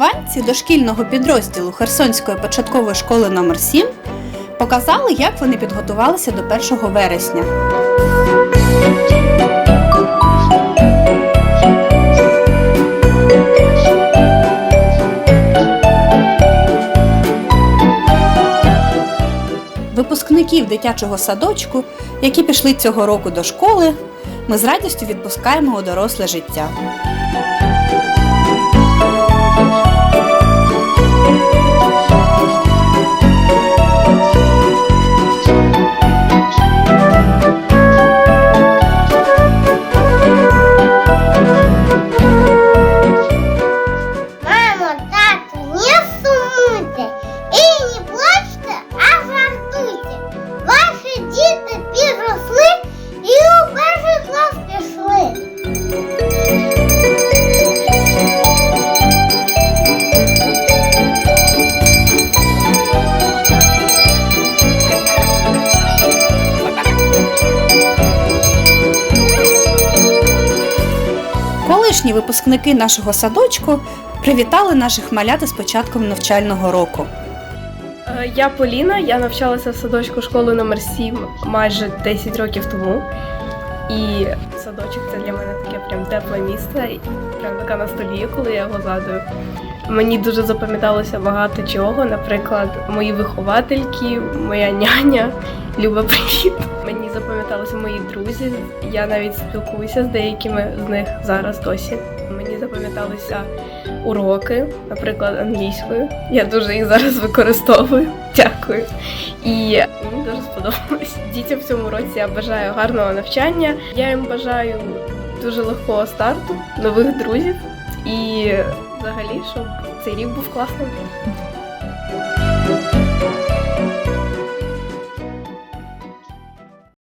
вихованці дошкільного підрозділу Херсонської початкової школи номер 7 показали, як вони підготувалися до 1 вересня. Випускників дитячого садочку, які пішли цього року до школи, ми з радістю відпускаємо у доросле життя. Колишні випускники нашого садочку привітали наших малят із початком навчального року. Е, Я Поліна, я навчалася в садочку школи номер 7 майже 10 років тому. І садочок це для мене таке прям тепле місце, прям така ностальгія, коли я його згадую. Мені дуже запам'яталося багато чого, наприклад, мої виховательки, моя няня, Люба, привіт. Мені запам'яталися мої друзі. Я навіть спілкуюся з деякими з них зараз досі. Мені запам'яталися уроки, наприклад, англійською. Я дуже їх зараз використовую. Дякую. І мені дуже сподобалось. Дітям в цьому році я бажаю гарного навчання. Я їм бажаю дуже легкого старту, нових друзів і взагалі, щоб цей рік був класним.